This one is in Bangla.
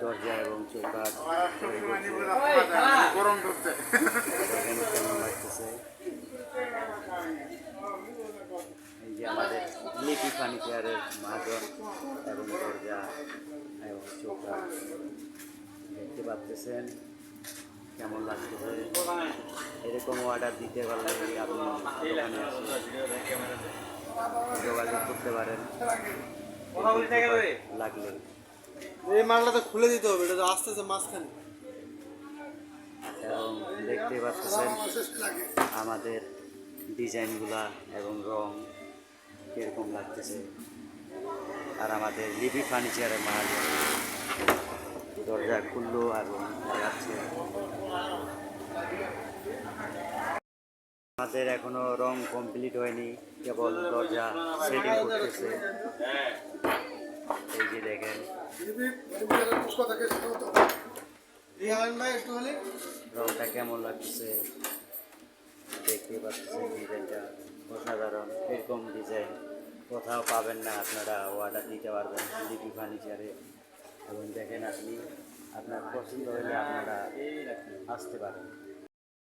দরজা এবং তৈরি করছে। গরম এই যে আমাদের লিপি ফার্নিচারের মাজন এবং দরজা এবং চৌকাঠ। দেখতে পাচ্ছেন? কেমন লাগতেছে এরকম অর্ডার দিতে পারলে আপনি যোগাযোগ করতে পারেন। লাগলে। এই মালটা তো খুলে দিতে হবে এটা তো আস্তে আস্তে মাঝখানে। এবং দেখতে পাচ্ছেন আমাদের ডিজাইনগুলা এবং রং কীরকম লাগতেছে। আর আমাদের লিপি ফার্নিচারের মাল দরজা খুললো এবং আমাদের এখনও রং কমপ্লিট হয়নি, কেবল দরজা সেটিং করতেছে। এই যে দেখেন। রংটা কেমন লাগতেছে? দেখতে পাচ্ছেন ডিজাইনটা অসাধারণ, এরকম ডিজাইন। কোথাও পাবেন না আপনারা অর্ডার দিতে পারবেন লিপি ফার্নিচারে এবং দেখেন আপনি, আপনার পছন্দ হলে আপনারা আসতে পারেন।